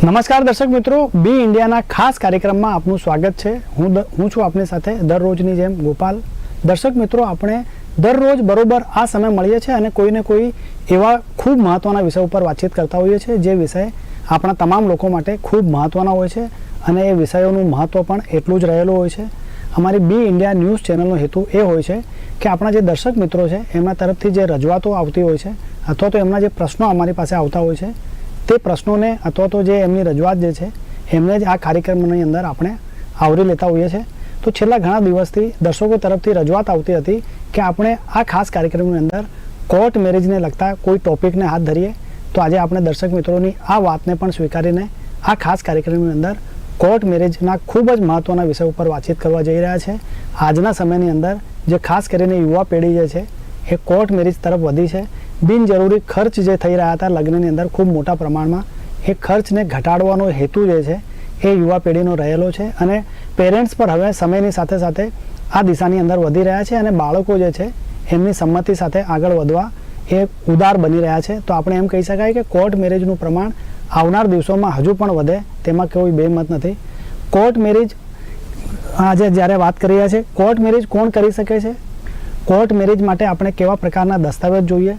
નમસ્કાર દર્શક મિત્રો, બી ઇન્ડિયાના ખાસ કાર્યક્રમમાં આપનું સ્વાગત છે. હું હું છું આપની સાથે દરરોજની જેમ ગોપાલ. દર્શક મિત્રો, આપણે દરરોજ બરોબર આ સમય મળીએ છીએ અને કોઈને કોઈ એવા ખૂબ મહત્ત્વના વિષય ઉપર વાતચીત કરતા હોઈએ છીએ, જે વિષય આપણા તમામ લોકો માટે ખૂબ મહત્ત્વના હોય છે અને એ વિષયોનું મહત્ત્વ પણ એટલું જ રહેલું હોય છે. અમારી બી ઇન્ડિયા ન્યૂઝ ચેનલનો હેતુ એ હોય છે કે આપણા જે દર્શક મિત્રો છે, એમના તરફથી જે રજૂઆતો આવતી હોય છે અથવા તો એમના જે પ્રશ્નો અમારી પાસે આવતા હોય છે તે પ્રશ્નોને અથવા તો જે એમની રજૂઆત જે છે, એમને જ આ કાર્યક્રમની અંદર આપણે આવરી લેતા હોઈએ છીએ. તો છેલ્લા ઘણા દિવસથી દર્શકો તરફથી રજૂઆત આવતી હતી કે આપણે આ ખાસ કાર્યક્રમની અંદર કોર્ટ મેરેજને લગતા કોઈ ટોપિકને હાથ ધરીએ, તો આજે આપણે દર્શક મિત્રોની આ વાતને પણ સ્વીકારીને આ ખાસ કાર્યક્રમની અંદર કોર્ટ મેરેજના ખૂબ જ મહત્ત્વના વિષય ઉપર વાતચીત કરવા જઈ રહ્યા છે. આજના સમયની અંદર જે ખાસ કરીને યુવા પેઢી જે છે, એ કોર્ટ મેરેજ તરફ વધી છે. બિનજરૂરી ખર્ચ જે થઈ રહ્યા હતા લગ્નની અંદર ખૂબ મોટા પ્રમાણમાં, એ ખર્ચને ઘટાડવાનો હેતુ જે છે, એ યુવા પેઢીનો રહેલો છે અને પેરેન્ટ્સ પર હવે સમયની સાથે સાથે આ દિશાની અંદર વધી રહ્યા છે અને બાળકો જે છે, એમની સંમતિ સાથે આગળ વધવા એ ઉદાર બની રહ્યા છે. તો આપણે એમ કહી શકાય કે કોર્ટ મેરેજનું પ્રમાણ આવનાર દિવસોમાં હજુ પણ વધે, તેમાં કોઈ બેમત નથી. કોર્ટ મેરેજ, આજે જ્યારે વાત કરી રહ્યા છે કોર્ટ મેરેજ કોણ કરી શકે છે? કોર્ટ મેરેજ માટે આપણે કેવા પ્રકારના દસ્તાવેજ જોઈએ?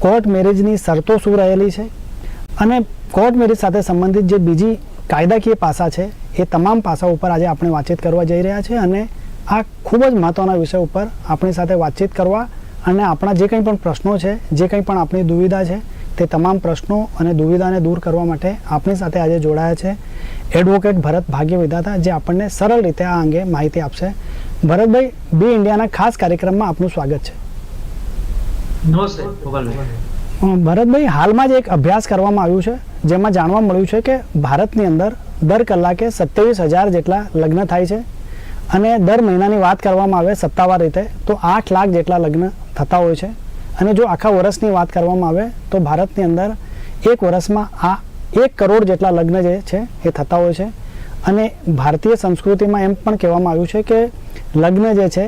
કોર્ટ મેરેજની શરતો શું રહેલી છે અને કોર્ટ મેરેજ સાથે સંબંધિત જે બીજી કાયદાકીય પાસા છે એ તમામ પાસા ઉપર આજે આપણે વાતચીત કરવા જઈ રહ્યા છે અને આ ખૂબ જ મહત્ત્વના વિષય ઉપર આપણી સાથે વાતચીત કરવા અને આપણા જે કંઈ પણ પ્રશ્નો છે, જે કંઈ પણ આપણી દુવિધા છે, તે તમામ પ્રશ્નો અને દુવિધાને દૂર કરવા માટે આપણી સાથે આજે જોડાયા છે એડવોકેટ ભરત ભાગ્ય વિધાતા, જે આપણને સરળ રીતે આ અંગે માહિતી આપશે. ભરતભાઈ, બી ઇન્ડિયાના ખાસ કાર્યક્રમમાં આપનું સ્વાગત છે. નમસ્તે ગોપાલભાઈ ભરતભાઈ, હાલમાં જ એક અભ્યાસ કરવામાં આવ્યું છે, જેમાં જાણવા મળ્યું છે કે ભારતની અંદર દર કલાકે સત્યાવીસ હજાર જેટલા લગ્ન થાય છે અને દર મહિનાની વાત કરવામાં આવે સત્તાવાર રીતે, તો આઠ લાખ જેટલા લગ્ન થતા હોય છે. અને જો આખા વર્ષની વાત કરવામાં આવે, તો ભારતની અંદર એક વર્ષમાં આ એક કરોડ જેટલા લગ્ન જે છે, એ થતા હોય છે. અને ભારતીય સંસ્કૃતિમાં એમ પણ કહેવામાં આવ્યું છે કે લગ્ન જે છે,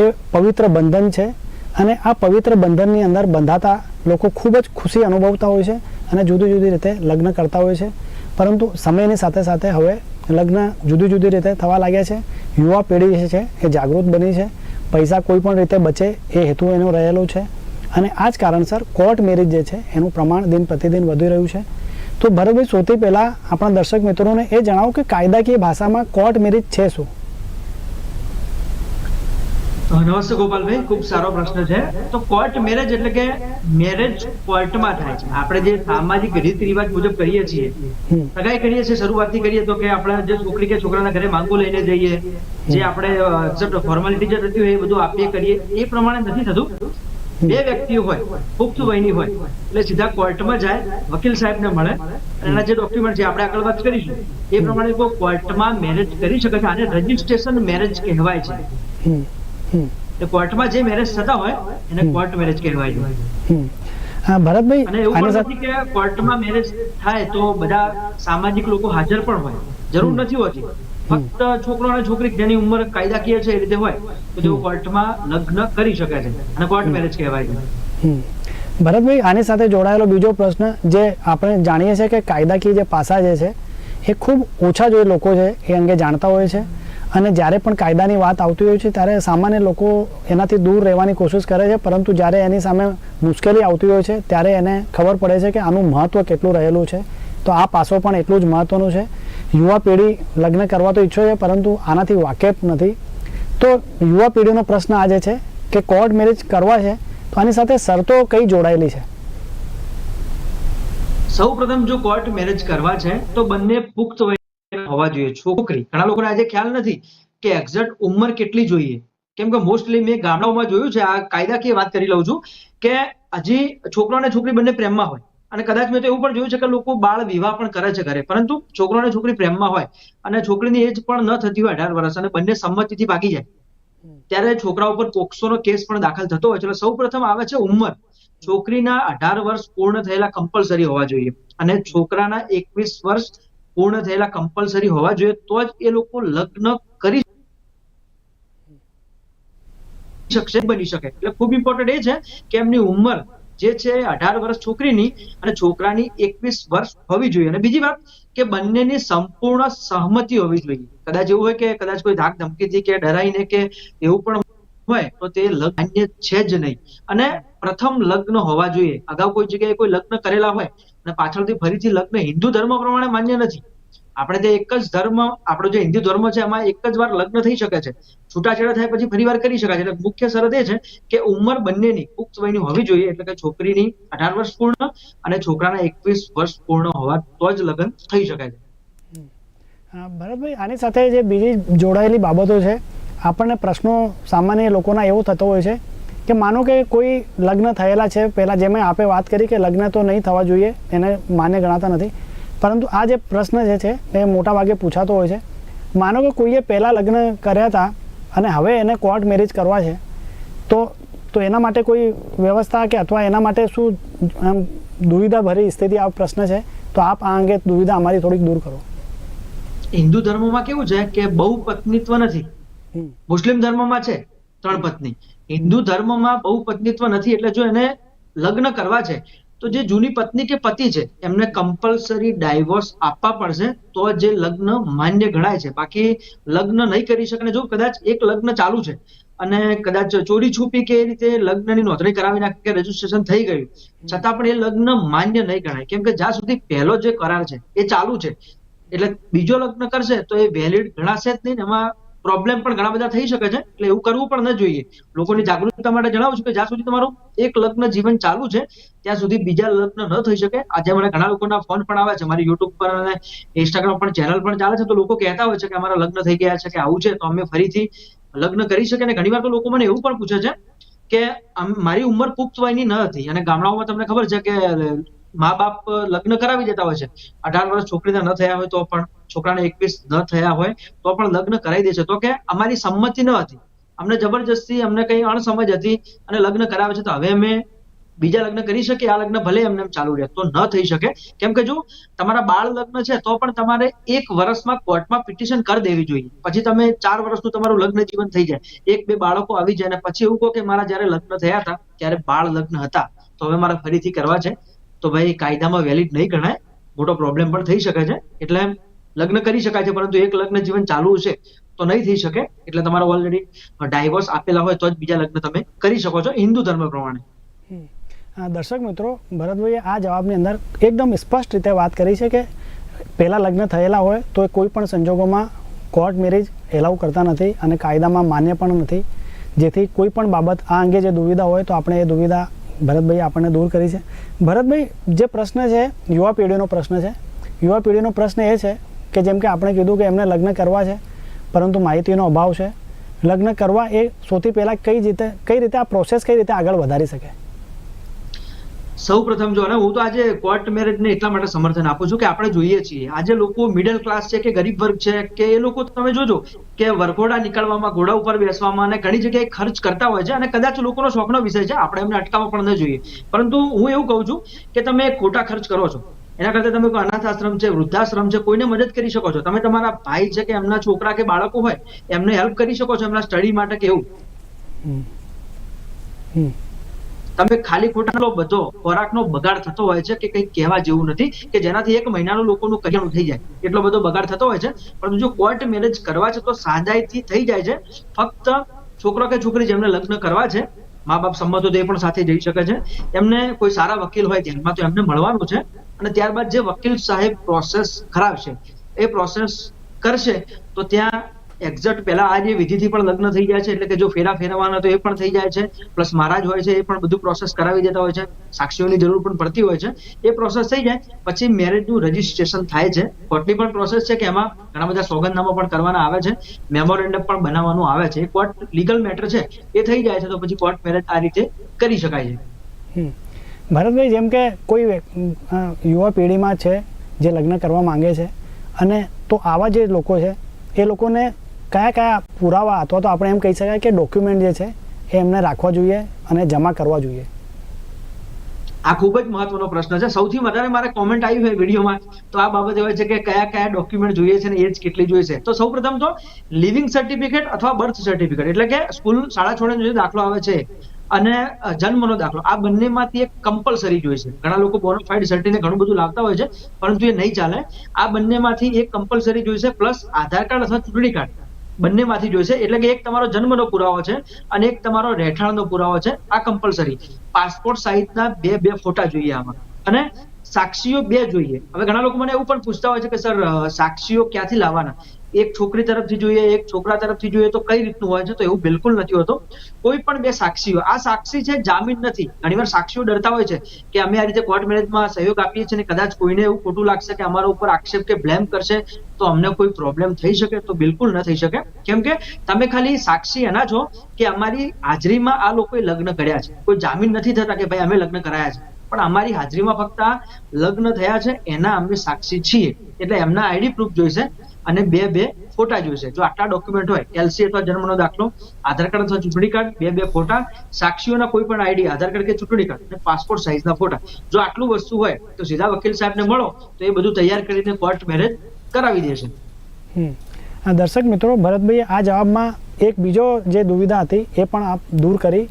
એ પવિત્ર બંધન છે. અને આ પવિત્ર બંધનની અંદર બંધાતા લોકો ખૂબ જ ખુશી અનુભવતા હોય છે અને જુદી જુદી રીતે લગ્ન કરતા હોય છે. પરંતુ સમયની સાથે સાથે હવે લગ્ન જુદી જુદી રીતે થવા લાગ્યા છે. યુવા પેઢી છે એ જાગૃત બની છે. પૈસા કોઈ પણ રીતે બચે એ હેતુ એનો રહેલો છે. અને આ જ કારણસર કોર્ટ મેરેજ જે છે એનું પ્રમાણ દિન પ્રતિદિન વધી રહ્યું છે. તો ભરતભાઈ, સૌથી પહેલાં આપણા દર્શક મિત્રોને એ જણાવો કે કાયદાકીય ભાષામાં કોર્ટ મેરેજ છે શું? નમસ્તે ગોપાલભાઈ, ખૂબ સારો પ્રશ્ન છે. તો કોર્ટ મેરેજ એટલે કે મેરેજ કોર્ટમાં થાય છે. આપણે જે સામાજિક રીત રિવાજ મુજબ કરીએ છીએ, સગાઈ કરીએ છીએ, શરૂઆતથી કરીએ તો કે આપણે જે છોકરી કે છોકરાના ઘરે માંગો લઈને જઈએ, જે આપણે ફોર્માલિટી જે થતી હોય એ બધું આપીએ, કરીએ, એ પ્રમાણે નથી થતું. બે વ્યક્તિઓ હોય, પુખ્ત વયની હોય, એટલે સીધા કોર્ટમાં જાય, વકીલ સાહેબને મળે, અને એના જે ડોક્યુમેન્ટ છે, આપણે આગળ વાત કરીશું. એ પ્રમાણે કોઈ કોર્ટમાં મેરેજ કરી શકે છે. આને રજીસ્ટ્રેશન મેરેજ કહેવાય છે. એટલે કોર્ટમાં જે મેરેજ થતા હોય એને કોર્ટ મેરેજ કહેવાય છે. હા ભરતભાઈ અને એવું નથી કે કોર્ટમાં મેરેજ થાય તો બધા સામાજિક લોકો હાજર પણ હોય. જરૂર નથી હોતી. ફક્ત છોકરો અને છોકરી જેની ઉંમર કાયદાકીય છે એ રીતે હોય તો તેઓ કોર્ટમાં લગ્ન કરી શકે છે અને કોર્ટ મેરેજ કહેવાય છે. ભરતભાઈ આની સાથે જોડાયેલો બીજો પ્રશ્ન જે આપણે જાણીએ છીએ કે કાયદાકીય જે પાસા જે છે એ ખૂબ ઓછા જે લોકો છે એ અંગે જાણતા હોય છે. અને જ્યારે પણ કાયદાની વાત આવતી હોય છે, ત્યારે સામાન્ય લોકો એનાથી દૂર રહેવાની કોશિશ કરે છે, પરંતુ જ્યારે એની સામે મુશ્કેલી આવતી હોય છે, ત્યારે એને ખબર પડે છે કે આનું મહત્ત્વ કેટલું રહેલું છે. તો આ પાસો પણ એટલું જ મહત્ત્વનું છે. યુવા પેઢી લગ્ન કરવા તો ઈચ્છો છે, પરંતુ આનાથી વાકેફ નથી. તો યુવા પેઢીનો પ્રશ્ન આજે છે કે કોર્ટ મેરેજ કરવા છે, તો આની સાથે શરતો કઈ જોડાયેલી છે? સૌ પ્રથમ જો કોર્ટ મેરેજ કરવા છે, તો બંને પુખ્ત હોવા જોઈએ. છોકરી, ઘણા લોકોને આજે ખ્યાલ નથી કે એક્ઝેક્ટ ઉંમર કેટલી જોઈએ. કેમ કે મોસ્ટલી મેં ગામડાઓમાં જોયું છે, આ કાયદાકીય વાત કરી લઉં છું કે હજી છોકરો અને છોકરી બંને પ્રેમમાં હોય. અને કદાચ મેં તો એવું પણ જોયું છે કે લોકો બાળ વિવાહ પણ કરે છે ઘરે. પરંતુ છોકરો અને છોકરી પ્રેમમાં હોય અને છોકરીની એજ પણ ન થતી હોય અઢાર વર્ષ અને બંને સંમતિથી ભાગી જાય. ત્યારે છોકરા ઉપર પોક્સોનો કેસ પણ દાખલ થતો હોય છે. એટલે સૌ પ્રથમ આવે છે ઉંમર. છોકરીના અઢાર વર્ષ પૂર્ણ થયેલા કમ્પલસરી હોવા જોઈએ. અને છોકરાના એકવીસ વર્ષ પૂર્ણ થયેલા કમ્પલસરી હોવા જોઈએ, તો જ એ લોકો લગ્ન કરી શકશે, બની શકે. એટલે ખૂબ ઇમ્પોર્ટન્ટ એ છે કે એમની ઉંમર જે છે અઢાર વર્ષ છોકરીની અને છોકરાની એકવીસ વર્ષ હોવી જોઈએ. અને બીજી વાત કે બંનેની સંપૂર્ણ સહમતિ હોવી જોઈએ. કદાચ એવું હોય કે કદાચ કોઈ ધાક ધમકીથી કે ડરાઈને કે એવું પણ હોય, તો તે લગ્ન છે જ નહીં. અને પ્રથમ લગ્ન હોવા જોઈએ. અગાઉ કોઈ જગ્યાએ કોઈ લગ્ન કરેલા હોય, અને પાછળથી ફરીથી લગ્ન હિન્દુ ધર્મ પ્રમાણે માન્ય નથી. આપણે તે એક જ ધર્મ, આપણો જે હિન્દુ ધર્મ છે, એમાં એક જ વાર લગ્ન થઈ શકે છે. છૂટાછેડા થાય પછી ફરી વાર કરી શકાય છે. એટલે મુખ્ય શરત એ છે કે ઉંમર બંનેની, પુખ્ત વયની હોવી જોઈએ, એટલે કે છોકરીની અઢાર વર્ષ પૂર્ણ અને છોકરાના એકવીસ વર્ષ પૂર્ણ હોવા તો જ લગ્ન થઈ શકે છે. ભરતભાઈ, આની સાથે જે બીજી જોડાયેલી બાબતો છે આપણને પ્રશ્નો સામાન્ય લોકોના એવો થતો હોય છે કે માનો કે કોઈ લગ્ન થયેલા છે, પહેલાં જેમ આપે વાત કરી કે લગ્ન તો નહીં થવા જોઈએ, એને માન્ય ગણાતા નથી. પરંતુ આ જે પ્રશ્ન જે છે, એ મોટા ભાગે પૂછાતો હોય છે. માનો કે કોઈએ પહેલાં લગ્ન કર્યા હતા અને હવે એને કોર્ટ મેરેજ કરવા છે, તો તો એના માટે કોઈ વ્યવસ્થા કે અથવા એના માટે શું આમ દુવિધા ભરી સ્થિતિ આ પ્રશ્ન છે, તો આપ આ અંગે દુવિધા અમારી થોડીક દૂર કરો. હિન્દુ ધર્મમાં કેવું છે કે બહુ પત્નીત્વ નથી. મુસ્લિમ ધર્મમાં છે ત્રણ પત્ની. હિન્દુ ધર્મમાં બહુ પત્નીત્વ નથી, એટલે જો એને લગ્ન કરવા છે, તો જે જૂની પત્ની કે પતિ છે, એમને કમ્પલસરી ડાયવોર્સ આપવા પડશે, તો જે લગ્ન માન્ય ગણાય છે. બાકી લગ્ન નહીં કરી શકે ને જો કદાચ એક લગ્ન ચાલુ છે, અને કદાચ ચોરી છુપી કે એ રીતે લગ્નની નોંધણી કરાવી નાખી કે રજીસ્ટ્રેશન થઈ ગયું, છતાં પણ એ લગ્ન માન્ય નહીં ગણાય. કેમ કે જ્યાં સુધી પહેલો જે કરાર છે, એ ચાલુ છે, એટલે બીજો લગ્ન કરશે, તો એ વેલિડ ગણાશે જ નહીં એમાં પ્રોબ્લેમ પણ ઘણા બધા થઈ શકે છે. એટલે એવું કરવું પણ ન જોઈએ. લોકોની જાગૃતતા માટે જણાવું છું કે જ્યાં સુધી તમારું એક લગ્ન જીવન ચાલુ છે, ત્યાં સુધી બીજા લગ્ન ન થઈ શકે. આજે મને ઘણા લોકોના ફોન પણ આવે છે. મારી યુટ્યુબ પર અને ઇન્સ્ટાગ્રામ પર ચેનલ પણ ચાલે છે. તો લોકો કહેતા હોય છે કે અમારા લગ્ન થઈ ગયા છે કે આવું છે, તો અમે ફરીથી લગ્ન કરી શકીએ અને ઘણીવાર તો લોકો મને એવું પણ પૂછે છે કે મારી ઉંમર પુખ્ત વયની ન હતી. અને ગામડાઓમાં તમને ખબર છે કે મા બાપ લગ્ન કરાવી દેતા હોય છે. અઢાર વર્ષ છોકરીના ન થયા હોય તો પણ છોકરાને એકવીસ ન થયા હોય તો પણ લગ્ન કરાવી દે છે તો કે અમારી સંમતિ ન હતી. અમને જબરજસ્તી અમને કઈ અણસમજ હતી અને લગ્ન કરાવે છે તો હવે અમે બીજા લગ્ન કરી શકીએ. આ લગ્ન ભલે એમને એમ ચાલુ રહે તો ન થઈ શકે. કેમ કે જો તમારા બાળ લગ્ન છે તો પણ તમારે એક વર્ષમાં કોર્ટમાં પિટિશન કરી દેવી જોઈએ. પછી તમે ચાર વર્ષનું તમારું લગ્ન જીવન થઈ જાય. એક બે બાળકો આવી જાય અને પછી એવું કહો કે મારા જયારે લગ્ન થયા હતા, ત્યારે બાળ લગ્ન હતા. તો હવે મારે ફરીથી કરવા છે. તો ભાઈ કાયદામાં વેલિડ નહીં ગણાય. મોટો પ્રોબ્લેમ પણ થઈ શકે છે. એટલે લગ્ન કરી શકાય છે, પરંતુ એક લગ્ન જીવન ચાલુ છે, તો નહીં થઈ શકે. એટલે તમારે ઓલરેડી ડાયવોર્સ આપેલા હોય તો જ બીજા લગ્ન તમે કરી શકો છો, હિન્દુ ધર્મ પ્રમાણે. દર્શક મિત્રો, ભરતભાઈએ આ જવાબની અંદર એકદમ સ્પષ્ટ રીતે વાત કરી છે કે પહેલાં લગ્ન થયેલા હોય તો કોઈ પણ સંજોગોમાં કોર્ટ મેરેજ એલાઉ કરતા નથી અને કાયદામાં માન્ય પણ નથી. જેથી કોઈ પણ બાબત આ અંગે જે દુવિધા હોય તો આપણે એ દુવિધા ભરતભાઈ આપણને દૂર કરી છે. ભરતભાઈ, જે પ્રશ્ન છે, યુવા પેઢીનો પ્રશ્ન છે. યુવા પેઢીનો પ્રશ્ન એ છે કે જેમ કે આપણે કીધું કે એમને લગ્ન કરવા છે, પરંતુ માહિતીનો અભાવ છે. લગ્ન કરવા એ સૌથી પહેલાં કઈ રીતે કઈ રીતે આ પ્રોસેસ કઈ રીતે આગળ વધારી શકે? સૌ પ્રથમ જો હું તો આજે કોર્ટ મેરેજને એટલા માટે સમર્થન આપું છું કે આપણે જોઈએ છીએ. આજે લોકો મિડલ ક્લાસ છે કે ગરીબ વર્ગ છે, કે એ લોકો તમે જોજો કે વરઘોડા નીકળવામાં, ઘોડા ઉપર બેસવામાં અને ઘણી જગ્યાએ ખર્ચ કરતા હોય છે અને કદાચ લોકોનો શોખનો વિષય છે, આપણે એમને અટકાવવા પણ ન જોઈએ. પરંતુ હું એવું કહું છું કે તમે ખોટા ખર્ચ કરો છો. એના કરતા તમે કોઈ અનાથ આશ્રમ છે વૃદ્ધાશ્રમ છે કોઈને મદદ કરી શકો છો. તમે તમારા ભાઈ છે કે એમના છોકરા કે બાળકો હોય એમને હેલ્પ કરી શકો છો એમના સ્ટડી માટે કે એવું? તમે ખાલી ખોટાનો બધો ખોરાકનો બગાડ થતો હોય છે કે કંઈક કહેવા જેવું નથી કે જેનાથી એક મહિનાનું લોકોનું કલ્યાણ થઈ જાય. એટલો બધો બગાડ થતો હોય છે પરંતુ જો કોર્ટ મેરેજ કરવા છે તો સાદાઈથી થઈ જાય છે. ફક્ત છોકરો કે છોકરી જેમને લગ્ન કરવા છે મા બાપ સંમત તો એ પણ સાથે જઈ શકે છે. એમને કોઈ સારા વકીલ હોય ધ્યાનમાં તો એમને મળવાનું છે. અને ત્યારબાદ જે વકીલ સાહેબ પ્રોસેસ કરાવશે, એ પ્રોસેસ કરશે, તો ત્યાં એક્ઝેક્ટ પહેલા આ જે વિધિથી પણ લગ્ન થઈ જાય છે, એટલે કે જો ફેરા ફેરવાના તો એ પણ થઈ જાય છે પ્લસ મહારાજ હોય છે એ પણ બધું પ્રોસેસ કરાવી દેતા હોય છે, સાક્ષીઓની જરૂર પણ પડતી હોય છે, એ પ્રોસેસ થઈ જાય, પછી મેરેજનું રજીસ્ટ્રેશન થાય છે કોર્ટની પણ પ્રોસેસ છે કે એમાં ઘણા બધા સોગંદનામા પણ કરવાના આવે છે મેમોરેન્ડમ પણ બનાવવાનું આવે છે કોર્ટ લીગલ મેટર છે, એ થઈ જાય છે, તો પછી કોર્ટ મેરેજ આ રીતે કરી શકાય છે. ભરતભાઈ, જેમ કે કોઈ યુવા પેઢીમાં છે, જે લગ્ન કરવા માંગે છે, અને તો આવા જે લોકો છે, એ લોકોને કયા કયા પુરાવા અથવા તો આપણે એમ કહી શકાય કે ડોક્યુમેન્ટ જે છે, એ એમને રાખવા જોઈએ અને જમા કરવા જોઈએ. આ ખૂબ જ મહત્વનો પ્રશ્ન છે. સૌથી વધારે મારે કોમેન્ટ આવી હોય વિડીયોમાં, તો આ બાબત હોય છે કે કયા કયા ડોક્યુમેન્ટ જોઈએ છે ને એજ કેટલી જોઈએ છે. તો સૌપ્રથમ તો લિવિંગ સર્ટિફિકેટ અથવા બર્થ સર્ટિફિકેટ એટલે કે સ્કૂલ શાળા છોડીને જે દાખલો આવે છે અને જન્મનો દાખલો. આ બંનેમાંથી એક કમ્પલસરી જોઈશે ઘણા લોકો બોનોફાઇડ સર્ટિને ઘણું બધું લાવતા હોય છે, પરંતુ એ નહીં ચાલે. આ બંનેમાંથી એક કમ્પલસરી જોઈશે પ્લસ આધાર કાર્ડ અથવા ચૂંટણી કાર્ડ. બંનેમાંથી જોઈશે એટલે કે એક તમારો જન્મનો પુરાવો છે અને એક તમારો રહેઠાણનો પુરાવો છે. આ કમ્પલસરી પાસપોર્ટ સાઇઝના બે બે ફોટા જોઈએ આમાં. અને સાક્ષીઓ બે જોઈએ. હવે ઘણા લોકો મને એવું પણ પૂછતા હોય છે કે, સર સાક્ષીઓ ક્યાંથી લાવવાના? એક છોકરી તરફથી જોઈએ, એક છોકરા તરફથી જોઈએ તો કઈ રીતનું હોય છે તો એવું બિલકુલ નથી હોતું. કોઈ પણ બે સાક્ષીઓ. આ સાક્ષી છે જામીન નથી. ઘણીવાર સાક્ષીઓ ડરતા હોય છે કે અમે આ રીતે કોર્ટ મેરેજમાં સહયોગ આપીએ છીએ અને કદાચ કોઈને એવું ખોટું લાગશે કે અમારા ઉપર આક્ષેપ કે બ્લેમ કરશે તો અમને કોઈ પ્રોબ્લેમ થઈ શકે તો બિલકુલ ન થઈ શકે. કેમ કે તમે ખાલી સાક્ષી એના છો કે અમારી હાજરીમાં આ લોકોએ લગ્ન કર્યા છે. કોઈ જામીન નથી થતા કે ભાઈ અમે લગ્ન કરાયા છે. પણ અમારી હાજરીમાં ફક્ત લગ્ન થયા છે, એના અમે સાક્ષી છીએ. એટલે એમના આઈડી પ્રૂફ જોઈશે. અને બે બે ફોટા જોઈશે જો આટલા ડોક્યુમેન્ટ હોય એલસી અથવા જન્મનો દાખલો, આધાર કાર્ડ અથવા ચૂંટણી કાર્ડ, બે બે ફોટા, સાક્ષીઓના કોઈ પણ આઈડી આધાર કાર્ડ કે ચૂંટણી કાર્ડ, અને પાસપોર્ટ સાઇઝના ફોટા. જો આટલું વસ્તુ હોય, તો સીધા વકીલ સાહેબને મળો, તો એ બધું તૈયાર કરીને કોર્ટ મેરેજ કરાવી દેશે. દર્શક મિત્રો ભરતભાઈ આ જવાબમાં એક બીજો જે દુવિધા હતી, એ પણ આપ દૂર કરી.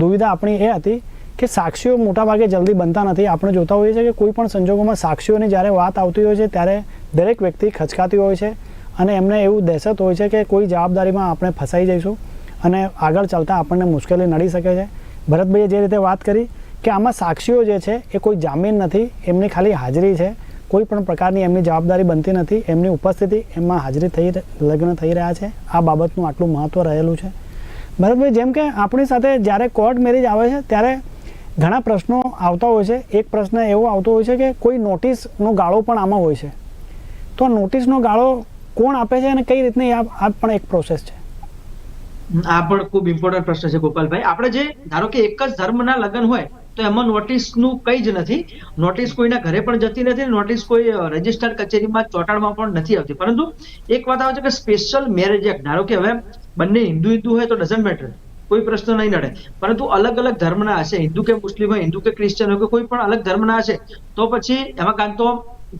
દુવિધા આપણી એ હતી કે સાક્ષીઓ મોટાભાગે જલ્દી બનતા નથી. આપણે જોતા હોઈએ છીએ કે કોઈ પણ સંજોગોમાં સાક્ષીઓની જ્યારે વાત આવતી હોય છે, ત્યારે દરેક વ્યક્તિ ખચકાતી હોય છે અને એમને એવું દહેશત હોય છે કે કોઈ જવાબદારીમાં આપણે ફસાઈ જઈશું અને આગળ ચાલતા આપણને મુશ્કેલી નડી શકે છે. ભરતભાઈએ જે રીતે વાત કરી કે આમાં સાક્ષીઓ જે છે એ કોઈ જામીન નથી, એમની ખાલી હાજરી છે. કોઈ પણ પ્રકારની એમની જવાબદારી બનતી નથી, એમની ઉપસ્થિતિ એમાં હાજરી થઈ લગ્ન થઈ રહ્યા છે. આ બાબતનું આટલું મહત્ત્વ રહેલું છે. ભરતભાઈ, જેમ કે આપણી સાથે જ્યારે કોર્ટ મેરેજ આવે છે, ત્યારે ઘણા પ્રશ્નો આવતા હોય છે. એક પ્રશ્ન એવો આવતો હોય છે કે કોઈ નોટિસનો ગાળો પણ આમાં હોય છે. તો નોટિસનો ગાળો કોણ આપે છે અને કઈ રીતની આ આ પણ એક પ્રોસેસ છે. આ પણ ખૂબ ઇમ્પોર્ટન્ટ પ્રશ્ન છે ગોપાલભાઈ. આપણે જે ધારો કે એક જ ધર્મના લગ્ન હોય, તો એમાં નોટિસનું કંઈ જ નથી. નોટિસ કોઈના ઘરે પણ જતી નથી નોટિસ કોઈ રજિસ્ટર કચેરીમાં ચોટાડમાં પણ નથી આવતી. પરંતુ એક વાત આવે છે કે સ્પેશિયલ મેરેજ એક્ટ ધારો કે હવે બંને હિન્દુ હિન્દુ હોય તો ડઝન્ટ મેટર કોઈ પ્રશ્ન નહીં નડે. પરંતુ અલગ અલગ ધર્મના હશે. હિન્દુ કે મુસ્લિમ હોય, હિન્દુ કે ક્રિશ્ચન હોય કે કોઈ પણ અલગ ધર્મના હશે, તો પછી એમાં કાં તો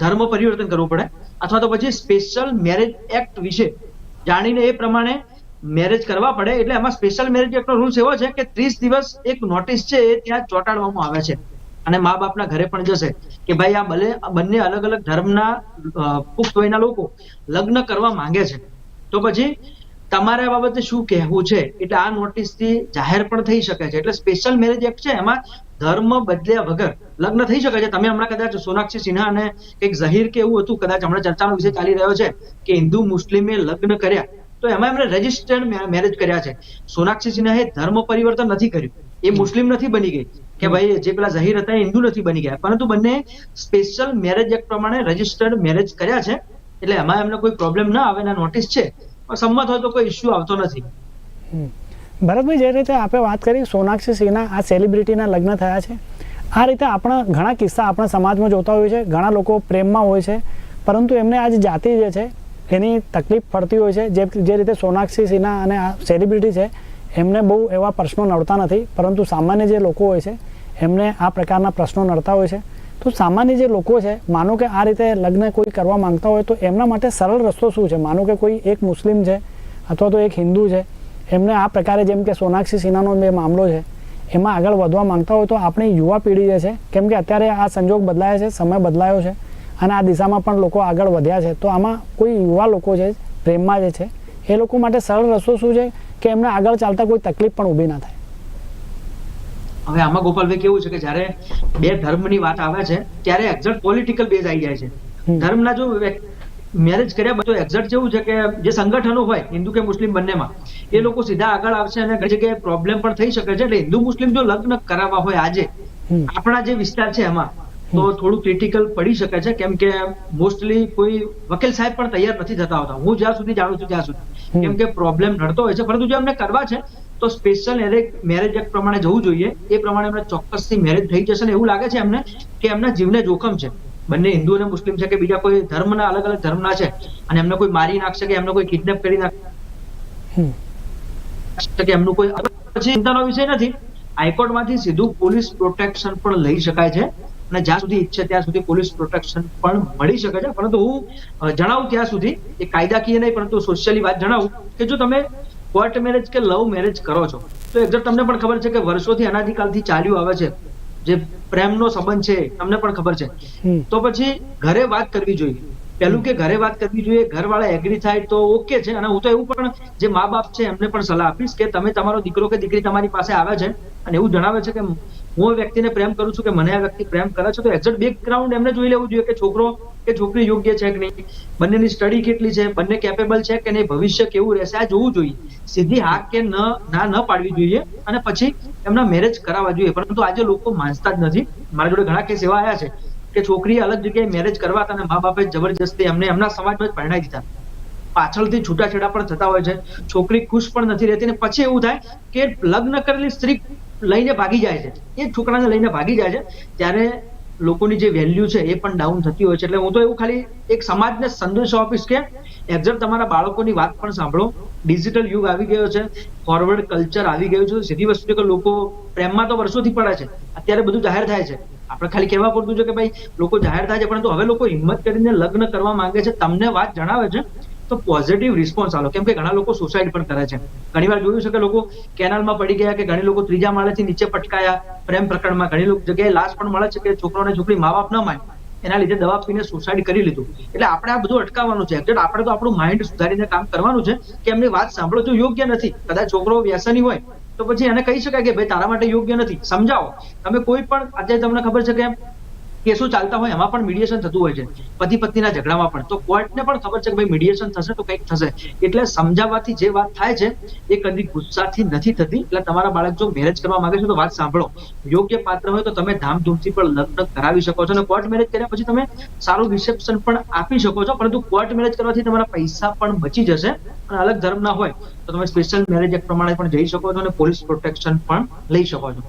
ધર્મ પરિવર્તન કરવું પડે. અથવા તો પછી સ્પેશિયલ મેરેજ એક્ટ વિશે જાણીને એ પ્રમાણે મેરેજ કરવા પડે. એટલે એમાં સ્પેશિયલ મેરેજ એક્ટનો રૂલ્સ એવો છે કે ત્રીસ દિવસ એક નોટિસ છે એ ત્યાં ચોંટાડવામાં આવે છે. અને મા બાપના ઘરે પણ જશે કે ભાઈ આ ભલે બંને અલગ અલગ ધર્મના પુખ્ત વયના લોકો લગ્ન કરવા માંગે છે. તો પછી તમારે આ બાબતે શું કહેવું છે? એટલે આ નોટિસથી જાહેર પણ થઈ શકે છે. એટલે સ્પેશિયલ મેરેજ એક્ટ છે એમાં ધર્મ બદલ્યા વગર લગ્ન થઈ શકે છે. તમે હમણાં કદાચ સોનાક્ષી સિન્હા અને કંઈક ઝહીર કે એવું હતું, કદાચ હમણાં ચર્ચાનો વિષય ચાલી રહ્યો છે કે હિન્દુ મુસ્લિમે લગ્ન કર્યા, તો એમાં એમણે રજિસ્ટર્ડ મેરેજ કર્યા છે. સોનાક્ષી સિન્હાએ ધર્મ પરિવર્તન નથી કર્યું. એ મુસ્લિમ નથી બની ગઈ કે ભાઈ જે પેલા ઝહીર હતા એ હિન્દુ નથી બની ગયા. પરંતુ બંને સ્પેશિયલ મેરેજ એક્ટ પ્રમાણે રજિસ્ટર્ડ મેરેજ કર્યા છે. એટલે એમાં એમને કોઈ પ્રોબ્લેમ ના આવે એના નોટિસ છે. પણ સંમત હોય તો કોઈ ઇસ્યુ આવતો નથી. ભરતભાઈ, જે રીતે આપણે વાત કરી, સોનાક્ષી સિંહના આ સેલિબ્રિટીના લગ્ન થયા છે, આ રીતે આપણા ઘણા કિસ્સા આપણા સમાજમાં જોતા હોય છે, ઘણા લોકો પ્રેમમાં હોય છે, પરંતુ એમને આજ જાતિ જે છે, એની તકલીફ પડતી હોય છે, જે જે રીતે સોનાક્ષી સિન્હા અને આ સેલિબ્રિટી છે, એમને બહુ એવા પ્રશ્નો નડતા નથી, પરંતુ સામાન્ય જે લોકો હોય છે, એમને આ પ્રકારના પ્રશ્નો નડતા હોય છે. તો સામાન્ય જે લોકો છે, માનો કે આ રીતે લગ્ન કોઈ કરવા માંગતા હોય, તો એમના માટે સરળ રસ્તો શું છે? માનો કે કોઈ એક મુસ્લિમ છે, અથવા તો એક હિન્દુ છે એમને આ પ્રકારે જેમ કે સોનાક્ષી સિન્હાનો જે મામલો છે એમાં આગળ વધવા માંગતા હોય તો આપણી યુવા પેઢી જે છે કેમ કે અત્યારે આ સંજોગ બદલાયા છે સમય બદલાયો છે અને આ દિશામાં પણ લોકો આગળ વધ્યા છે તો આમાં કોઈ યુવા લોકો છે પ્રેમમાં જે છે એ લોકો માટે સરળ રસ્તો શું છે કે એમને આગળ ચાલતા કોઈ તકલીફ પણ ઊભી ના થાય? હવે આમાં ગોપાલભાઈ કેવું છે કે જ્યારે બે ધર્મની વાત આવે છે ત્યારે એક્ઝેક્ટ પોલિટિકલ બેઝ આવી જાય છે. ધર્મના જો મેરેજ કર્યા તો એક્ઝેક્ટ જેવું છે કે જે સંગઠનો હોય હિન્દુ કે મુસ્લિમ બંનેમાં એ લોકો સીધા આગળ આવશે અને ઘણી જગ્યાએ પ્રોબ્લેમ પણ થઈ શકે છે. એટલે હિન્દુ મુસ્લિમ જો લગ્ન કરાવવા હોય આજે આપણા જે વિસ્તાર છે એમાં તો થોડું ક્રિટિકલ પડી શકે છે. કેમ કે મોસ્ટલી કોઈ વકીલ સાહેબ પણ તૈયાર નથી થતા હોતા. હું જ્યાં સુધી જાણું છું ત્યાં સુધી. કેમ કે પ્રોબ્લેમ નડતો હોય છે. પરંતુ જો એમને કરવા છે તો સ્પેશિયલ મેરેજ એક્ટ પ્રમાણે જવું જોઈએ. એ પ્રમાણે એમને ચોક્કસથી મેરેજ થઈ જશે. ને એવું લાગે છે એમને કે એમના જીવને જોખમ છે. બંને હિન્દુ અને મુસ્લિમ છે કે બીજા કોઈ ધર્મના અલગ અલગ ધર્મના છે. અને એમને કોઈ મારી નાખશે કે એમને કોઈ કિડનેપ કરી. નાખશે. કે એમનું કોઈ પછી ચિંતાનો વિષય નથી. હાઈકોર્ટમાંથી સીધું પોલીસ પ્રોટેક્શન પણ લઈ શકાય છે અને જ્યાં સુધી ઈચ્છે ત્યાં સુધી પોલીસ પ્રોટેક્શન પણ મળી શકે છે. પરંતુ હું જણાવું ત્યાં સુધી એ કાયદાકીય નહીં પરંતુ સોશિયલી વાત જણાવું કે જો તમે કોર્ટ મેરેજ કે લવ મેરેજ કરો છો તો એક્ઝેક્ટ તમને પણ ખબર છે કે વર્ષોથી અનાધિકાલથી ચાલ્યું આવે છે. જે પ્રેમનો સંબંધ છે તમને પણ ખબર છે. તો પછી ઘરે વાત કરવી જોઈએ. પહેલું કે ઘરે વાત કરવી જોઈએ, ઘરવાળા એગ્રી થાય તો ઓકે છે. અને હું તો એવું પણ જે મા બાપ છે એમને પણ સલાહ આપીશ કે તમે તમારો દીકરો કે દીકરી તમારી પાસે આવે છે અને એવું જણાવે છે કે હું વ્યક્તિને પ્રેમ કરું છું કે મને આ વ્યક્તિ પ્રેમ કરે છે, તો એક્ઝેક્ટ બેકગ્રાઉન્ડ એમને જોઈ લેવું જોઈએ કે છોકરો કે છોકરી યોગ્ય છે કે નહીં. બંનેની સ્ટડી કેટલી છે, બંને કેપેબલ છે કે નહીં, ભવિષ્ય કેવું રહેશે, આ જોવું જોઈએ. સીધી હા કે ન, ના ન પાડવી જોઈએ અને પછી એમના મેરેજ કરાવવા જોઈએ. પરંતુ આજે લોકો માનતા જ નથી. મારા જોડે ઘણા કેસ એવા આવ્યા છે. કે છોકરી અલગ જગ્યાએ મેરેજ કરવા અને મા બાપે જબરજસ્તી એમને એમના સમાજમાં જ પરણાવી દીધા. પાછળથી છૂટાછેડા પણ થતા હોય છે. છોકરી ખુશ પણ નથી રહેતી અને પછી એવું થાય કે લગ્ન કરેલી સ્ત્રી લઈને ભાગી જાય છે. એ છોકરાને લઈને ભાગી જાય છે. ત્યારે લોકોની જે વેલ્યુ છે એ પણ ડાઉન થતી હોય છે. એટલે હું તો એવું ખાલી એક સમાજને સંદેશો આપીશ કે એક્ઝેક્ટ તમારા બાળકોની વાત પણ સાંભળો. ડિજિટલ યુગ આવી ગયો છે. ફોરવર્ડ કલ્ચર આવી ગયું છે. સીધી વસ્તુ કે લોકો પ્રેમમાં તો વર્ષોથી પડે છે. અત્યારે બધું જાહેર થાય છે. આપણે ખાલી કહેવા પડતું છે કે ભાઈ લોકો જાહેર થાય છે, પરંતુ હવે લોકો હિંમત કરીને લગ્ન કરવા માંગે છે. તમને વાત જણાવે છે તો પોઝિટિવ રિસ્પોન્સ આલો. કેમ કે ઘણા લોકો સુસાઇડ પણ કરે છે. ઘણીવાર જોયું છે કે લોકો કેનાલમાં પડી ગયા કે ઘણી લોકો ત્રીજા માળેથી નીચે પટકાયા, પ્રેમ પ્રકરણમાં ઘણી લોકો જગ્યાએ લાશ પણ મળે છે કે છોકરો અને છોકરી મા બાપ ન માને. એના લીધે દવા પીને સુસાઇડ કરી લીધું. એટલે આપણે આ બધું અટકાવવાનું છે. Actually આપણે તો આપણું માઇન્ડ સુધારીને કામ કરવાનું છે કે એમની વાત સાંભળો જો યોગ્ય નથી. કદાચ છોકરો વ્યસની હોય તો પછી એને કહી શકાય કે ભાઈ તારા માટે યોગ્ય નથી. સમજાવો. તમે કોઈ પણ આજે તમને ખબર છે કે કેસો ચાલતા હોય, એમાં પણ મીડિયેશન થતું હોય છે. પતિ પત્નીના ઝઘડામાં પણ. તો કોર્ટને પણ ખબર છે કે ભાઈ મીડિયેશન થશે તો કંઈક થશે. એટલે સમજાવવાથી જે વાત થાય છે, એ કદી ગુસ્સાથી નથી થતી. એટલે તમારા બાળક જો મેરેજ કરવા માંગે છે તો વાત સાંભળો. યોગ્ય પાત્ર હોય તો તમે ધામધૂમથી પણ લગ્ન કરાવી શકો છો અને કોર્ટ મેરેજ કર્યા પછી તમે સારું રિસેપ્શન પણ આપી શકો છો. પરંતુ કોર્ટ મેરેજ કરવાથી તમારા પૈસા પણ બચી જશે અને અલગ ધર્મના હોય તો તમે સ્પેશિયલ મેરેજ એક્ટ પ્રમાણે પણ જઈ શકો છો અને પોલીસ પ્રોટેક્શન પણ લઈ શકો છો.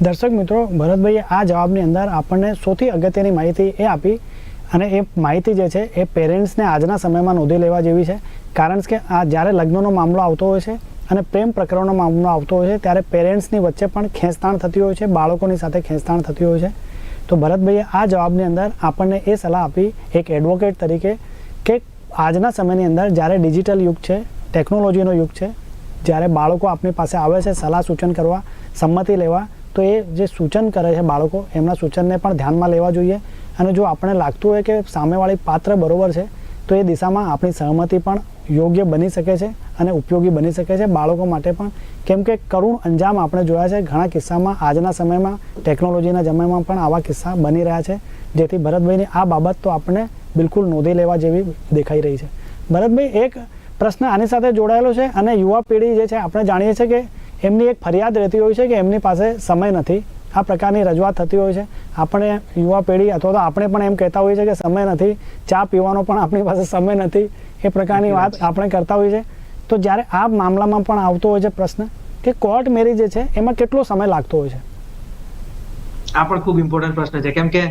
દર્શક મિત્રો, ભરતભાઈએ આ જવાબની અંદર આપણને સૌથી અગત્યની માહિતી એ આપી અને એ માહિતી જે છે એ પેરેન્ટ્સને આજના સમયમાં નોંધી લેવા જેવી છે. કારણ કે આ જ્યારે લગ્નનો મામલો આવતો હોય છે અને પ્રેમ પ્રકરણનો મામલો આવતો હોય છે, ત્યારે પેરેન્ટ્સની વચ્ચે પણ ખેંચતાણ થતી હોય છે, બાળકોની સાથે ખેંચતાણ થતી હોય છે. તો ભરતભાઈએ આ જવાબની અંદર આપણને એ સલાહ આપી એક એડવોકેટ તરીકે કે આજના સમયની અંદર જ્યારે ડિજિટલ યુગ છે ટેકનોલોજીનો યુગ છે જ્યારે બાળકો આપણી પાસે આવે છે, સલાહ સૂચન કરવા, સંમતિ લેવા, તો એ જે સૂચન કરે છે બાળકો, એમના સૂચનને પણ ધ્યાનમાં લેવા જોઈએ. અને જો આપણે લાગતું હોય કે સામેવાળી પાત્ર બરોબર છે, તો એ દિશામાં આપણી સહમતિ પણ યોગ્ય બની શકે છે અને ઉપયોગી બની શકે છે. બાળકો માટે પણ, કેમ કે કરુણ અંજામ આપણે જોયા છે. ઘણા કિસ્સામાં આજના સમયમાં, ટેકનોલોજીના જમાનામાં પણ આવા કિસ્સા બની રહ્યા છે. જેથી ભરતભાઈની આ બાબત તો આપણને બિલકુલ નોંધી લેવા જેવી દેખાઈ રહી છે. ભરતભાઈ, એક પ્રશ્ન આની સાથે જોડાયેલો છે અને યુવા પેઢી જે છે આપણે જાણીએ છીએ કે એમની એક ફરિયાદ રહેતી હોય છે કે એમની પાસે સમય નથી. આ પ્રકારની રજૂઆત થતી હોય છે. આપણે યુવા પેઢી અથવા તો આપણે પણ એમ કહેતા હોઈએ છીએ કે સમય નથી. ચા પીવાનો પણ આપણી પાસે સમય નથી. એ પ્રકારની વાત આપણે કરતા હોઈએ છીએ. તો જ્યારે આ મામલામાં પણ આવતો હોય છે પ્રશ્ન કે કોર્ટ મેરેજ જે છે એમાં કેટલો સમય લાગતો હોય છે? આ પણ ખૂબ ઇમ્પોર્ટન્ટ પ્રશ્ન છે. કેમ કે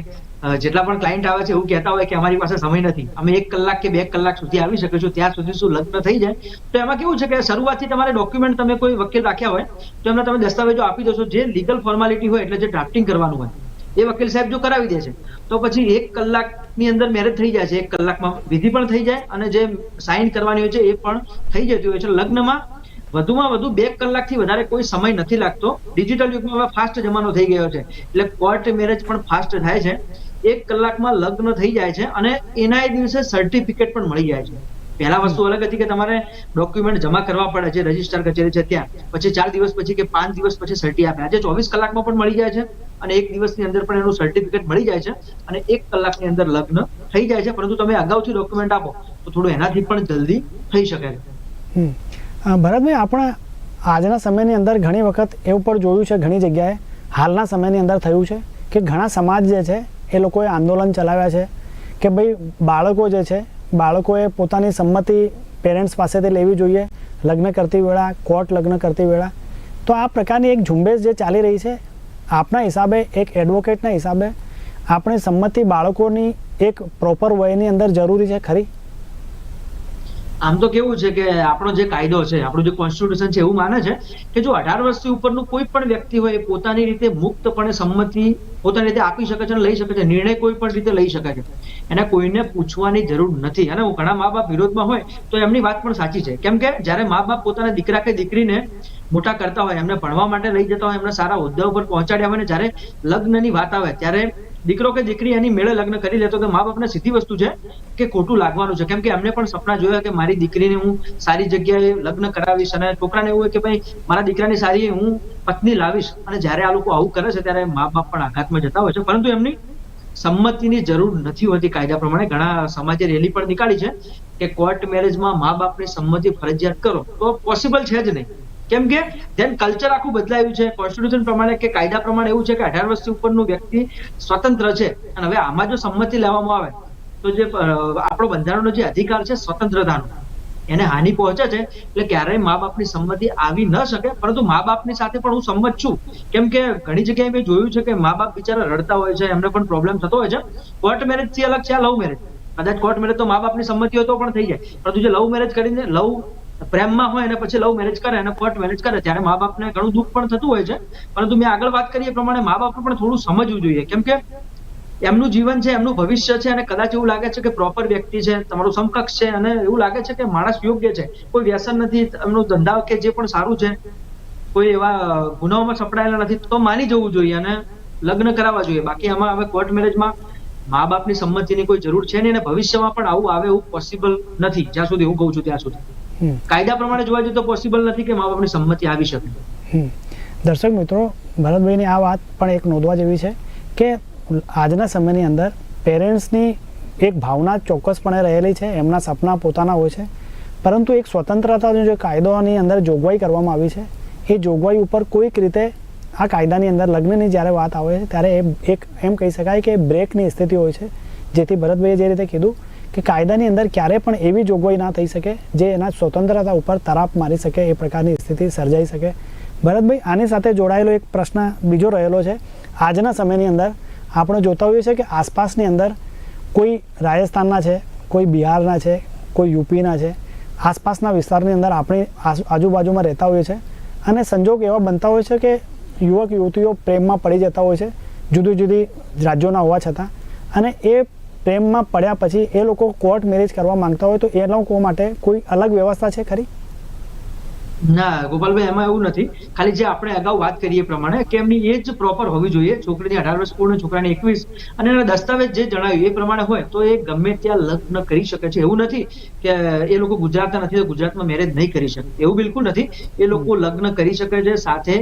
જેટલા પણ ક્લાયન્ટ આવે છે, એવું કહેતા હોય કે અમારી પાસે સમય નથી. અમે એક કલાક કે બે કલાક સુધી આવી શકીશું ત્યાં સુધી શું લગ્ન થઈ જાય. તો એમાં કેવું છે કે શરૂઆતથી તમારે ડોક્યુમેન્ટ તમે કોઈ વકીલ રાખ્યા હોય, તો એમને તમે દસ્તાવેજો આપી દો છો જે લીગલ ફોર્માલિટી હોય એટલે જે ડ્રાફ્ટિંગ કરવાનું હોય, એ વકીલ સાહેબ જો કરાવી દે છે, તો પછી એક કલાકની અંદર મેરેજ થઈ જાય છે. એક કલાકમાં વિધિ પણ થઈ જાય અને જે સાઇન કરવાની હોય છે, એ પણ થઈ જતી હોય છે. લગ્નમાં વધુમાં વધુ બે કલાકથી વધારે કોઈ સમય નથી લાગતો. ડિજિટલ યુગમાં ફાસ્ટ જમાનો થઈ ગયો છે. એટલે કોર્ટ મેરેજ પણ ફાસ્ટ થાય છે. એક કલાકમાં લગ્ન થઈ જાય છે અને એના એ દિવસે સર્ટિફિકેટ પણ મળી જાય છે. પહેલા વસ્તુ અલગ હતી કે તમારે ડોક્યુમેન્ટ જમા કરવા પડે છે રજિસ્ટર કચેરી છે ત્યાં. પછી ચાર દિવસ પછી કે પાંચ દિવસ પછી સર્ટી આપે. આજે ચોવીસ કલાકમાં પણ મળી જાય છે અને એક દિવસની અંદર પણ એનું સર્ટિફિકેટ મળી જાય છે અને એક કલાકની અંદર લગ્ન થઈ જાય છે. પરંતુ તમે અગાઉથી ડોક્યુમેન્ટ આપો, તો થોડું એનાથી પણ જલ્દી થઈ શકે છે. ભરતભાઈ, આપણે આજના સમયની અંદર ઘણી વખત એવું પણ જોયું છે, ઘણી જગ્યાએ હાલના સમયની અંદર થયું છે કે ઘણા સમાજ જે છે એ લોકોએ આંદોલન ચલાવ્યા છે કે ભાઈ બાળકો જે છે, બાળકોએ પોતાની સંમતિ પેરેન્ટ્સ પાસેથી લેવી જોઈએ, લગ્ન કરતી વેળા કોર્ટ લગ્ન કરતી વેળા. તો આ પ્રકારની એક ઝુંબેશ જે ચાલી રહી છે, આપના હિસાબે, એક એડવોકેટના હિસાબે, આપણે સંમતિ બાળકોની એક પ્રોપર વયની અંદર જરૂરી છે ખરી? આમ તો કેવું છે કે આપણો જે કાયદો છે, આપણું જે કોન્સ્ટિટ્યુશન છે એવું માને છે કે જો અઢાર વર્ષથી ઉપરનું કોઈ પણ વ્યક્તિ હોય એ પોતાની રીતે મુક્તપણે સંમતિ પોતાની રીતે આપી શકે છે અને લઈ શકે છે. નિર્ણય કોઈ પણ રીતે લઈ શકે છે. એને કોઈને પૂછવાની જરૂર નથી. અને હું ઘણા મા બાપ વિરોધમાં હોય તો એમની વાત પણ સાચી છે. કેમ કે જ્યારે મા બાપ પોતાના દીકરા કે દીકરીને મોટા કરતા હોય, એમને ભણવા માટે લઈ જતા હોય, એમને સારા હોદ્દા ઉપર પહોંચાડ્યા હોય ને જ્યારે લગ્નની વાત આવે, ત્યારે દીકરો કે દીકરી એની મેળે લગ્ન કરી લેતો તો મા બાપને સીધી વસ્તુ છે કે ખોટું લાગવાનું છે. કેમ કે એમને પણ સપના જોયા કે મારી દીકરીને હું સારી જગ્યાએ લગ્ન કરાવીશ અને છોકરાને એવું હોય કે ભાઈ મારા દીકરાની સારી હું પત્ની લાવીશ અને જ્યારે આ લોકો આવું કરે છે ત્યારે મા બાપ પણ આઘાતમાં જતા હોય છે. પરંતુ એમની સંમતિની જરૂર નથી હોતી કાયદા પ્રમાણે. ઘણા સમાજે રેલી પણ નીકાળી છે કે કોર્ટ મેરેજમાં મા બાપની સંમતિ ફરજિયાત કરો. તો પોસિબલ છે જ નહીં. કેમ કે જેમ કલ્ચર આખું બદલાયું છે કોન્સ્ટિટ્યુશન પ્રમાણે કે કાયદા પ્રમાણે એવું છે કે અઢાર વર્ષથી ઉપરનું વ્યક્તિ સ્વતંત્ર છે. અને હવે આમાં જો સંમતિ લેવામાં આવે, તો જે આપણો બંધારણનો જે અધિકાર છે સ્વતંત્રતાનો, એને હાનિ પહોંચે છે. એટલે ક્યારેય મા બાપની સંમતિ આવી ન શકે, પરંતુ મા બાપની સાથે પણ હું સંમત છું. કેમ કે ઘણી જગ્યાએ મેં જોયું છે કે મા બાપ બિચારા રડતા હોય છે, એમને પણ પ્રોબ્લેમ થતો હોય છે. કોર્ટ મેરેજથી અલગ છે આ લવ મેરેજ કદાચ કોર્ટ મેરેજ તો મા બાપની સંમતિ હોય તો પણ થઈ જાય. પરંતુ જે લવ મેરેજ કરીને લવ પ્રેમમાં હોય અને પછી લવ મેરેજ કરે અને કોર્ટ મેરેજ કરે, ત્યારે મા બાપને ઘણું દુઃખ પણ થતું હોય છે. પરંતુ મેં આગળ વાત કરી એ પ્રમાણે મા બાપને પણ થોડું સમજવું જોઈએ. કેમ કે એમનું જીવન છે, એમનું ભવિષ્ય છે અને કદાચ એવું લાગે છે કે પ્રોપર વ્યક્તિ છે, તમારું સમકક્ષ છે અને એવું લાગે છે કે માણસ યોગ્ય છે. કોઈ વ્યસન નથી, એમનું ધંધા કે જે પણ સારું છે, કોઈ એવા ગુનાઓમાં સપડાયેલા નથી, તો માની જવું જોઈએ અને લગ્ન કરાવવા જોઈએ. બાકી આમાં હવે કોર્ટ મેરેજમાં મા બાપની સંમતિની કોઈ જરૂર છે નહીં અને ભવિષ્યમાં પણ આવું આવે એવું પોસિબલ નથી. જ્યાં સુધી હું કહું છું ત્યાં સુધી. કાયદા પ્રમાણે જોવા જઈએ તો પોસિબલ નથી કે મા બાપની સંમતિ આવી શકે. હમ. દર્શક મિત્રો ભરતભાઈની આ વાત પણ એક નોંધવા જેવી છે કે આજના સમયની અંદર પેરેન્ટ્સની એક ભાવના ચોક્કસપણે રહેલી છે એમના સપના પોતાના હોય છે. પરંતુ એક સ્વતંત્રતાનો જે કાયદોની અંદર જોગવાઈ કરવામાં આવી છે એ જોગવાઈ ઉપર કોઈક રીતે આ કાયદાની અંદર લગ્નની જ્યારે વાત આવે છે ત્યારે એ એક એમ કહી શકાય કે બ્રેકની સ્થિતિ હોય છે જેથી ભરતભાઈએ જે રીતે કીધું કે કાયદાની અંદર ક્યારે પણ એવી જોગવાઈ ના થઈ શકે જે એના સ્વતંત્રતા ઉપર તરાપ મારી શકે, એ પ્રકારની સ્થિતિ સર્જાઈ શકે. ભરતભાઈ, આની સાથે જોડાયેલો એક પ્રશ્ન બીજો રહેલો છે. આજના સમયની અંદર આપણે જોતા હોઈએ છીએ કે આસપાસની અંદર કોઈ રાજસ્થાનના છે, કોઈ બિહારના છે, કોઈ યુપીના છે. આસપાસના વિસ્તારની અંદર આપણે આજુબાજુમાં રહેતા હોઈએ છીએ. અને સંજોગ એવા બનતા હોય છે કે યુવક, યુવતીઓ પ્રેમમાં પડી જતા હોય છે જુદી જુદી રાજ્યોના હોવા છતાં. અને એ પ્રેમમાં પડ્યા પછી એ લોકો કોર્ટ મેરેજ કરવા માંગતા હોય તો એ લોકો માટે કોઈ અલગ વ્યવસ્થા છે ખરી? ના ગોપાલભાઈ એમાં એવું નથી. ખાલી જે આપણે અગાઉ વાત કરીએ પ્રમાણે કે એમની એજ પ્રોપર હોવી જોઈએ. છોકરીની અઢાર વર્ષ પૂર્ણ છોકરાની એકવીસ. અને એના દસ્તાવેજ જે જણાવ્યું એ પ્રમાણે હોય તો એ ગમે ત્યાં લગ્ન કરી શકે છે. એવું નથી કે એ લોકો ગુજરાતના નથી તો ગુજરાતમાં મેરેજ નહીં કરી શકે. એવું બિલકુલ નથી. એ લોકો લગ્ન કરી શકે છે સાથે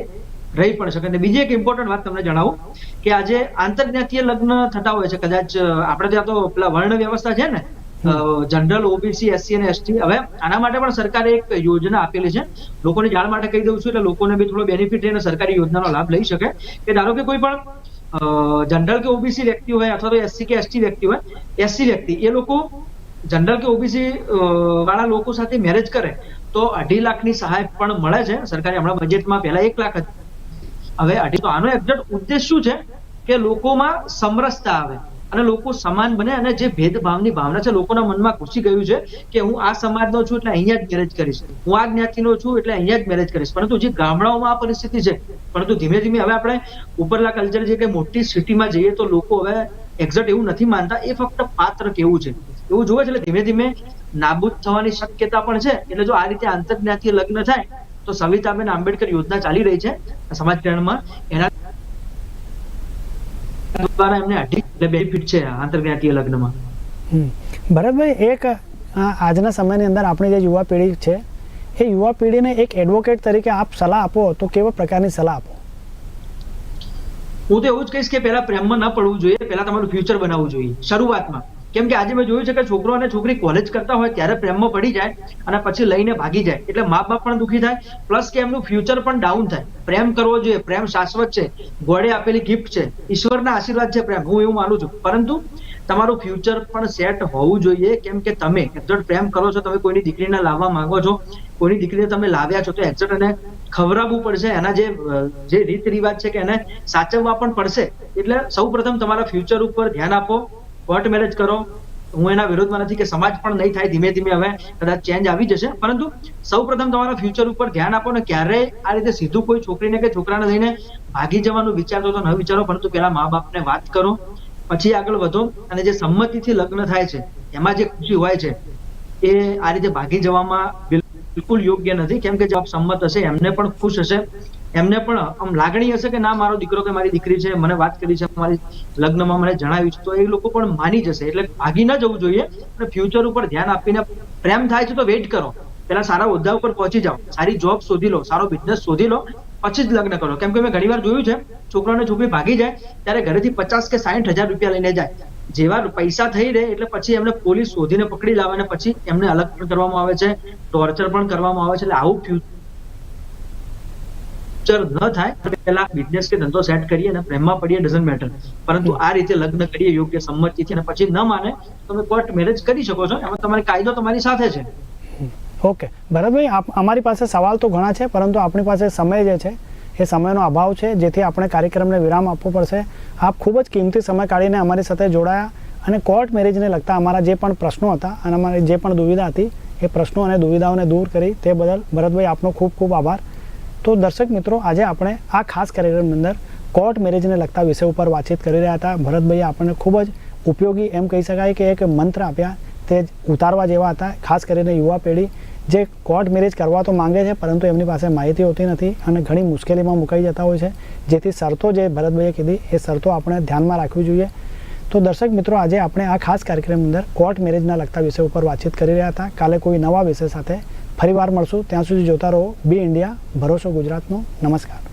રહી પણ શકે. અને બીજી એક ઇમ્પોર્ટન્ટ વાત તમને જણાવું કે આજે આંતરજ્ઞાતીય લગ્ન થતા હોય છે. કદાચ આપણે ત્યાં તો પેલા વર્ણ વ્યવસ્થા છે ને જનરલ ઓબીસી એસસી અને એસટી હવે આના માટે પણ સરકારે એક યોજના આપેલી છે. લોકોને જાણ માટે કહી દઉં છું એટલે લોકોને બી થોડો બેનિફિટ અને સરકારી યોજનાનો લાભ લઈ શકે. કે ધારો કે કોઈ પણ જનરલ કે ઓબીસી વ્યક્તિ હોય અથવા તો એસસી કે એસટી વ્યક્તિ હોય એસસી વ્યક્તિ, એ લોકો જનરલ કે ઓબીસી વાળા લોકો સાથે મેરેજ કરે તો અઢી લાખની સહાય પણ મળે છે. સરકારે હમણાં બજેટમાં પહેલા એક લાખ હતી હવે અઢી તો આનો એક્ઝેક્ટ ઉદ્દેશ શું છે? કે લોકોમાં સમરસતા આવે અને લોકો સમાન બને અને જે ભેદભાવની ભાવના છે લોકોના મનમાં ઘૂસી ગયું છે કે હું આ સમાજનો છું એટલે અહીંયા જ મેરેજ કરીશ. હું આ જ્ઞાતિનો છું એટલે અહીંયા જ મેરેજ કરીશ. પરંતુ જે ગામડાઓમાં આ પરિસ્થિતિ છે, પરંતુ ધીમે ધીમે હવે આપણે ઉપરલા કલ્ચર જે કે મોટી સિટીમાં જઈએ તો લોકો હવે એક્ઝેક્ટ એવું નથી માનતા. એ ફક્ત પાત્ર કેવું છે? એવું જોવે છે એટલે ધીમે ધીમે નાબૂદ થવાની શક્યતા પણ છે. એટલે જો આ રીતે આંતરજ્ઞાતીય લગ્ન થાય તો સવિતાબેન આંબેડકર યોજના ચાલી રહી છે. સમાજ કલ્યાણમાં એના દ્વારા એમને અઢી બેનિફિટ છે આંતરજ્ઞાતીય લગ્નમાં. ભરતભાઈ એક આજના સમયની અંદર આપણી જે યુવા પેઢી છે એ યુવા પેઢીને એક એડવોકેટ તરીકે આપ સલાહ આપો તો કેવા પ્રકારની સલાહ આપો? હું તો એવું જ કહીશ કે પહેલા પ્રેમમાં ન પડવું જોઈએ પહેલા તમારું ફ્યુચર બનાવવું જોઈએ. શરૂઆતમાં. કેમ કે આજે મેં જોયું છે કે છોકરો અને છોકરી કોલેજ કરતા હોય ત્યારે પ્રેમમાં પડી જાય અને પછી લઈને ભાગી જાય. એટલે મા બાપ પણ દુખી થાય પ્લસ કે એમનું ફ્યુચર પણ ડાઉન થાય. પ્રેમ કરવો જોઈએ, પ્રેમ શાશ્વત છે, ગોળે આપેલી ગિફ્ટ છે, ઈશ્વરના આશીર્વાદ છે પ્રેમ, હું એવું માનું છું. પરંતુ તમારું ફ્યુચર પણ સેટ હોવું જોઈએ, કેમ કે તમે એક્ઝેક્ટ પ્રેમ કરો છો, તમે કોઈની દીકરીને લાવવા માંગો છો, કોઈની દીકરીને તમે લાવ્યા છો, તો એક્ઝેક્ટ એને ખવડાવવું પડશે, એના જે જે રીત રિવાજ છે કે એને સાચવવા પણ પડશે. એટલે સૌ પ્રથમ તમારા ફ્યુચર ઉપર ધ્યાન આપો કોર્ટ મેરેજ કરો. હું એના વિરોધમાં નથી કે સમાજ પણ નહીં થાય ધીમે ધીમે હવે કદાચ ચેન્જ આવી જશે. પરંતુ સૌ પ્રથમ તમારા ફ્યુચર ઉપર ધ્યાન આપો ને ક્યારેય આ રીતે સીધું કોઈ છોકરીને કે છોકરાને લઈને ભાગી જવાનું વિચારતો તો ન વિચારો, પરંતુ પેલા મા બાપને વાત કરો. પછી આગળ વધો. અને જે સંમતિથી લગ્ન થાય છે, એમાં જે ખુશી હોય છે, એ આ રીતે ભાગી જવામાં બિલકુલ યોગ્ય નથી. કેમ કે જે આપ સંમત હશે, એમને પણ ખુશ હશે. એમને પણ આમ લાગણી હશે કે ના, મારો દીકરો કે મારી દીકરી છે, મને વાત કરી છે, મારી લગ્નમાં મને જણાવ્યું છે, તો એ લોકો પણ માની જશે. એટલે ભાગી ન જવું જોઈએ અને ફ્યુચર ઉપર ધ્યાન આપીને પ્રેમ થાય છે તો વેઇટ કરો. પેલા સારા હોદ્દા ઉપર પહોંચી જાઓ. સારી જોબ શોધી લો, સારો બિઝનેસ શોધી લો, પછી જ લગ્ન કરો. કેમ કે મેં ઘણીવાર જોયું છે છોકરો અને છોકરી ભાગી જાય, ત્યારે ઘરેથી પચાસ કે સાઠ હજાર રૂપિયા લઈને જાય. જેવા પૈસા થઈ રહે એટલે પછી એમને પોલીસ શોધીને પકડી લાવે અને પછી એમને અલગ પણ કરવામાં આવે છે ટોર્ચર પણ કરવામાં આવે છે, એટલે આવું ફ્યુચર ન થાય પહેલા બિઝનેસ કે ધંધો સેટ કરીએ અને પ્રેમમાં પડીએ ડઝન્ટ મેટર પરંતુ આ રીતે લગ્ન કરીએ યોગ્ય સંમતિથી અને પછી ન માને તમે કોર્ટ મેરેજ કરી શકો છો એમાં તમારી કાયદો તમારી સાથે છે. ઓકે. ભરતભાઈ આપ અમારી પાસે સવાલ તો ઘણા છે પરંતુ આપણી પાસે સમય જે છે એ સમયનો અભાવ છે જેથી આપણે કાર્યક્રમને વિરામ આપવો પડશે. આપ ખૂબ જ કિંમતી સમય કાઢીને અમારી સાથે જોડાયા અને કોર્ટ મેરેજને લગતા અમારા જે પણ પ્રશ્નો હતા અને અમારી જે પણ દુવિધા હતી એ પ્રશ્નો અને દુવિધાઓને દૂર કરી તે બદલ ભરતભાઈ આપનો ખૂબ ખૂબ આભાર. તો દર્શક મિત્રો, આજે આપણે આ ખાસ કાર્યક્રમની અંદર કોર્ટ મેરેજને લગતા વિષય ઉપર વાતચીત કરી રહ્યા હતા. ભરતભાઈએ આપણને ખૂબ જ ઉપયોગી એમ કહી શકાય કે એક મંત્ર આપ્યા, તે ઉતારવા જેવા હતા. ખાસ કરીને યુવા પેઢી જે કોર્ટ મેરેજ કરવા તો માંગે છે, પરંતુ એમની પાસે માહિતી હોતી નથી અને ઘણી મુશ્કેલીમાં મુકાઈ જતા હોય છે. જેથી શરતો જે ભરતભાઈએ કીધી, એ શરતો આપણે ધ્યાનમાં રાખવી જોઈએ. તો દર્શક મિત્રો, આજે આપણે આ ખાસ કાર્યક્રમની અંદર કોર્ટ મેરેજના લગતા વિષય ઉપર વાતચીત કરી રહ્યા હતા. કાલે કોઈ નવા વિષય સાથે ફરીવાર મળશું. ત્યાં સુધી જોતા રહો. બી ઇન્ડિયા ભરોસો ગુજરાતનો. નમસ્કાર.